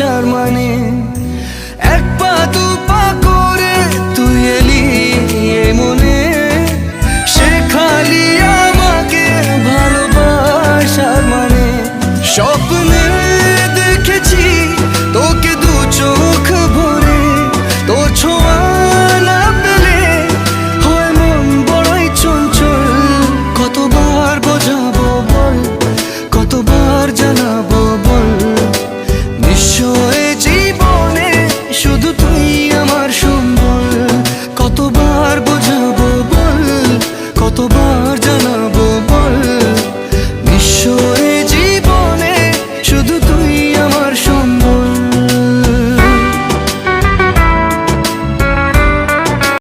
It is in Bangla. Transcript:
আসার মানে এক পা দু কতবার বুঝাবো বল কতবার জানাব বল।